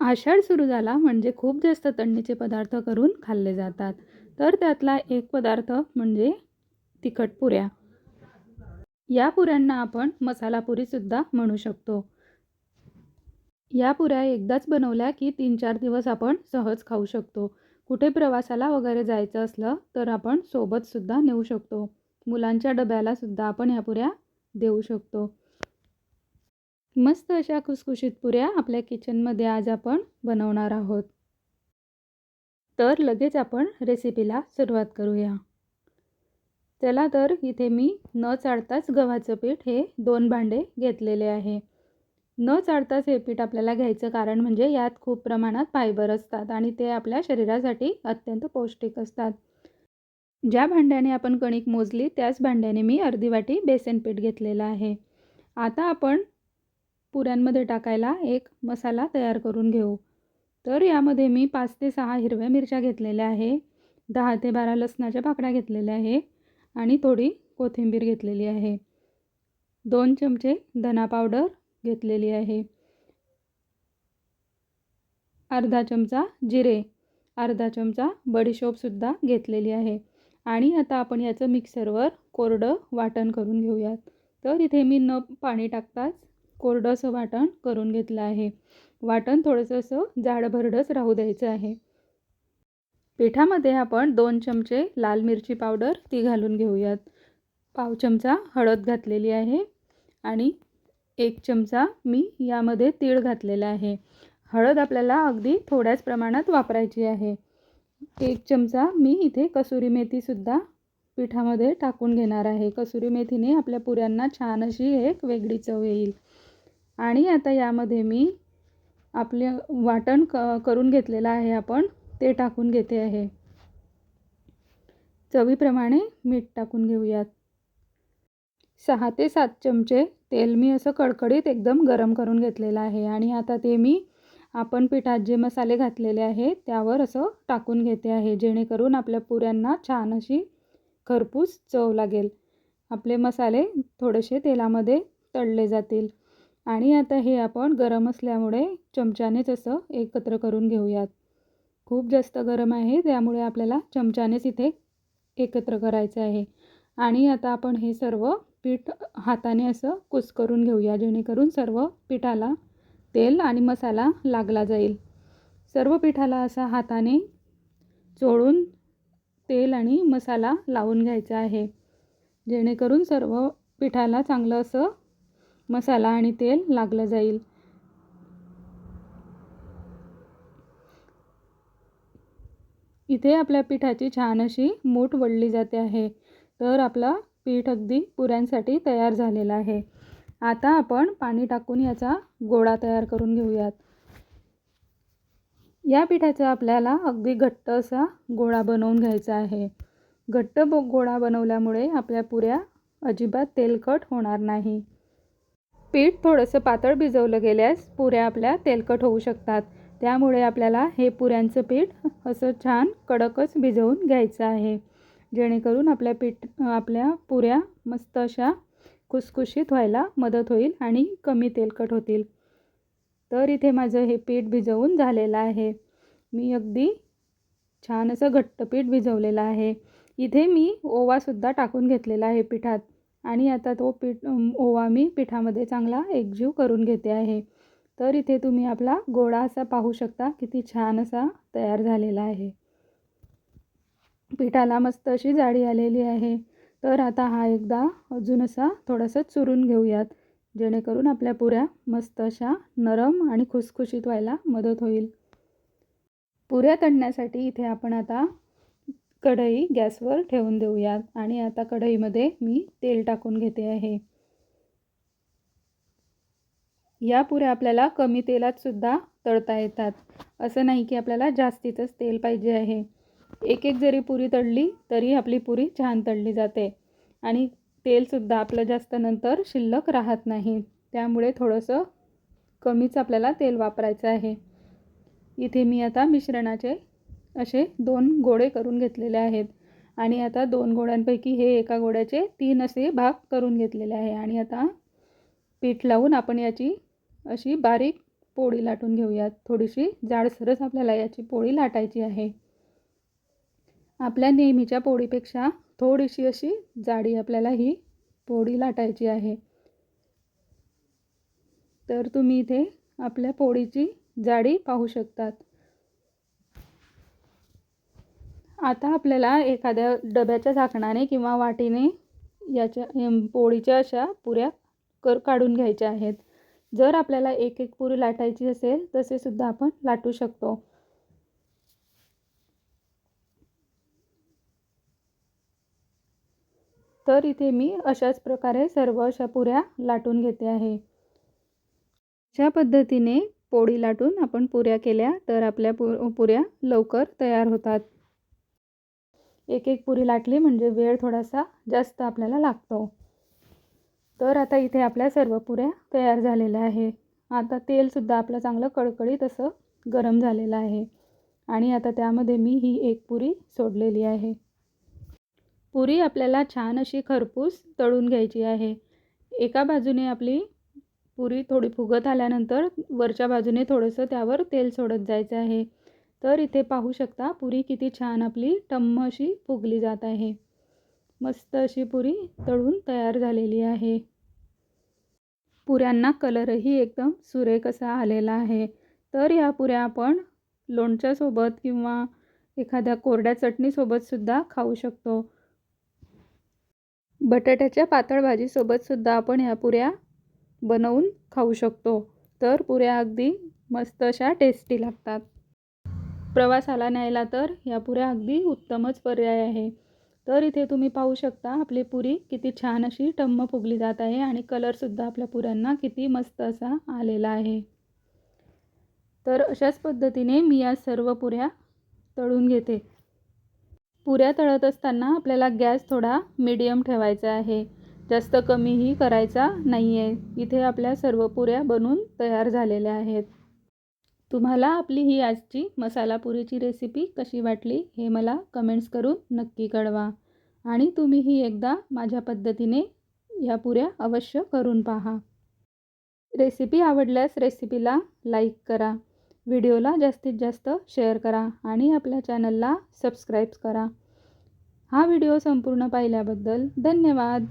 आषाढ सुरू झाला म्हणजे खूप जास्त थंडीचे पदार्थ करून खाल्ले जातात. तर त्यातला एक पदार्थ म्हणजे तिखट पुऱ्या. या पुऱ्यांना आपण मसाला पुरीसुद्धा म्हणू शकतो. या पुऱ्या एकदाच बनवल्या की तीन चार दिवस आपण सहज खाऊ शकतो. कुठे प्रवासाला वगैरे जायचं असलं तर आपण सोबतसुद्धा नेऊ शकतो. मुलांच्या डब्यालासुद्धा आपण ह्या पुऱ्या देऊ शकतो. मस्त अशा खुसखुशीत पुऱ्या आपल्या किचनमध्ये आज आपण बनवणार आहोत. तर लगेच आपण रेसिपीला सुरुवात करूया. चला तर इथे मी न चाळताच गव्हाचं पीठ हे दोन भांडे घेतलेले आहे. न चाळताच हे पीठ आपल्याला घ्यायचं कारण म्हणजे यात खूप प्रमाणात फायबर असतात आणि ते आपल्या शरीरासाठी अत्यंत पौष्टिक असतात. ज्या भांड्याने आपण कणिक मोजली त्याच भांड्याने मी अर्धी वाटी बेसन पीठ घेतलेलं आहे. आता आपण पुऱ्यांमध्ये टाकायला एक मसाला तयार करून घेऊ. तर यामध्ये मी पाच ते सहा हिरव्या मिरच्या घेतलेल्या आहे दहा ते बारा लसणाच्या पाकड्या घेतलेल्या आहे आणि थोडी कोथिंबीर घेतलेली आहे. दोन चमचे धना पावडर घेतलेली आहे. अर्धा चमचा जिरे अर्धा चमचा बडीशोपसुद्धा घेतलेली आहे. आणि आता आपण याचं मिक्सरवर कोरडं वाटण करून घेऊयात. तर इथे मी न पाणी टाकताच कोरडं असं वाटण करून घेतलं आहे. वाटण थोडंसं असं जाडभरडंच राहू द्यायचं आहे. पिठामध्ये आपण दोन चमचे लाल मिरची पावडर ती घालून घेऊयात. पाव चमचा हळद घातलेली आहे आणि एक चमचा मी यामध्ये तीळ घातलेला आहे. हळद आपल्याला अगदी थोड्याच प्रमाणात वापरायची आहे. एक चमचा मी इथे कसुरी मेथीसुद्धा पिठामध्ये टाकून घेणार आहे. कसुरी मेथीने आपल्या पुऱ्यांना छान अशी एक वेगळी चव येईल. आणि आता यामध्ये मी आपले वाटण क करून घेतलेलं आहे आपण ते टाकून घेते आहे. चवीप्रमाणे मीठ टाकून घेऊयात. सहा ते सात चमचे तेल मी असं कडकडीत एकदम गरम करून घेतलेलं आहे आणि आता ते मी आपण पिठात जे मसाले घातलेले आहे त्यावर असं टाकून घेते आहे जेणेकरून आपल्या पुऱ्यांना छान अशी खरपूस चव लागेल. आपले मसाले थोडेसे तेलामध्ये तळले जातील. आणि आता हे आपण गरम असल्यामुळे चमच्यानेच असं एकत्र करून घेऊयात. खूप जास्त गरम आहे त्यामुळे आपल्याला चमच्यानेच इथे एकत्र करायचं आहे. आणि आता आपण हे सर्व पीठ हाताने असं कुस्करून घेऊया जेणेकरून सर्व पिठाला तेल आणि मसाला लागला जाईल. सर्व पिठाला असा हाताने चोळून तेल आणि मसाला लावून घ्यायचा आहे जेणेकरून सर्व पिठाला चांगलं असं मसाला आणि तेल लागलं जाईल. इथे आपल्या पिठाची छान अशी मूठ वळली जाते आहे. तर आपला पीठ अगदी पुऱ्यांसाठी तयार झालेला आहे. आता आपण पाणी टाकून याचा गोळा तयार करून घेऊयात. या पिठाचा आपल्याला अगदी घट्ट असा गोळा बनवून घ्यायचा आहे. घट्ट गोळा बनवल्यामुळे आपल्या पुऱ्या अजिबात तेलकट होणार नाही. पीठ थोडंसं पातळ भिजवलं गेल्यास पुऱ्या आपल्या तेलकट होऊ शकतात. त्यामुळे आपल्याला हे पुऱ्यांचं पीठ असं छान कडकच भिजवून घ्यायचं आहे. जेणेकरून आपल्या पीठ आपल्या पुऱ्या मस्त अशा खुसखुशीत व्हायला मदत होईल आणि कमी तेलकट होतील. तर इथे माझं हे पीठ भिजवून झालेलं आहे. मी अगदी छान असं घट्ट पीठ भिजवलेलं आहे. इथे मी ओवासुद्धा टाकून घेतलेला आहे पिठात. आणि आता तो पीठ ओवा मी पिठामध्ये चांगला एकजीव करून घेते आहे. तर इथे तुम्ही आपला गोळा असा पाहू शकता किती छान असा तयार झालेला आहे. पिठाला मस्त अशी जाडी आलेली आहे. तर आता हा एकदा अजून असा थोडासा चुरून घेऊयात जेणेकरून आपल्या पुऱ्या मस्त अशा नरम आणि खुसखुशीत व्हायला मदत होईल. पुऱ्या तळण्यासाठी इथे आपण आता कढई गॅसवर ठेवून देऊयात. आणि आता कढईमध्ये मी तेल टाकून घेते आहे. या पुऱ्या आपल्याला कमी तेलात सुद्धा तळता येतात. असं नाही की आपल्याला जास्तीचंच तेल पाहिजे आहे. एक एक जरी पुरी तळली तरी आपली पुरी छान तळली जाते. आणि तेलसुद्धा आपलं जास्त नंतर शिल्लक राहत नाही. त्यामुळे थोडंसं कमीच आपल्याला तेल वापरायचं आहे. इथे मी आता मिश्रणाचे असे दोन गोळे करून घेतलेले आहेत. आणि आता दोन गोळ्यांपैकी हे एका गोळ्याचे तीन असे भाग करून घेतलेले आहे. आणि आता पीठ लावून आपण याची अशी बारीक पोळी लाटून घेऊयात. थोडीशी जाडसरच आपल्याला याची पोळी लाटायची आहे. आपल्या नेहमीच्या पोळीपेक्षा थोडीशी अशी जाडी आपल्याला ही पोळी लाटायची आहे. तर तुम्ही इथे आपल्या पोळीची जाडी पाहू शकतात. आता आपल्याला एखाद्या डब्याच्या झाकणाने किंवा वाटीने याच्या पोळीच्या अशा पुऱ्या कर काढून घ्यायच्या आहेत. जर आपल्याला एक एक पुरी लाटायची असेल तसे सुद्धा आपण लाटू शकतो. तर इथे मी अशाच प्रकारे सर्व अशा पुऱ्या लाटून घेते आहे. अशा पद्धतीने पोळी लाटून आपण पुऱ्या केल्या तर आपल्या पु पुऱ्या लवकर तयार होतात. एक एक पुरी लाटली म्हणजे वेळ थोडासा जास्त आपल्याला लागतो. तर आता इथे आपल्या सर्व पुऱ्या तयार झालेल्या आहे आता तेलसुद्धा आपलं चांगलं कडकडीत असं गरम झालेलं आहे. आणि आता त्यामध्ये मी ही एक पुरी सोडलेली आहे. पुरी आपल्याला छान अशी खरपूस तळून घ्यायची आहे. एका बाजूने आपली पुरी थोडी फुगत आल्यानंतर वरच्या बाजूने थोडंसं त्यावर तेल सोडत जायचं आहे. तर इथे पाहू शकता पुरी किती छान आपली टम्म अशी फुगली जात आहे. मस्त अशी पुरी तळून तयार झालेली आहे. पुऱ्यांना कलरही एकदम सुरेख असा आलेला आहे. तर या पुऱ्या आपण लोणच्यासोबत किंवा एखाद्या कोरड्या चटणीसोबतसुद्धा खाऊ शकतो. बटाट्याच्या पातळ भाजीसोबतसुद्धा आपण ह्या पुऱ्या बनवून खाऊ शकतो. तर पुऱ्या अगदी मस्त अशा टेस्टी लागतात. प्रवासाला न्यायला तर या पुऱ्या अगदी उत्तमच पर्याय आहे. तर इथे तुम्ही पाहू शकता आपली पुरी किती छान अशी टम्म फुगली जात आहे आणि कलरसुद्धा आपल्या पुऱ्यांना किती मस्त असा आलेला आहे. तर अशाच पद्धतीने मी या सर्व पुऱ्या तळून घेते. पुऱ्या तळत असताना आपल्याला गॅस थोडा मीडियम ठेवायचा आहे. जास्त कमीही करायचा नाही आहे इथे आपल्या सर्व पुऱ्या बनून तयार झालेल्या आहेत. तुम्हाला आपली ही आजची मसाला पुरीची रेसिपी कशी वाटली हे मला कमेंट्स करून नक्की कळवा. आणि तुम्हीही एकदा माझ्या पद्धतीने ह्या पुऱ्या अवश्य करून पहा. रेसिपी आवडल्यास रेसिपीला लाईक करा. व्हिडिओला जास्तीत जास्त शेअर करा आणि आपल्या चॅनलला सबस्क्राईब करा. हा व्हिडिओ संपूर्ण पाहिल्याबद्दल धन्यवाद.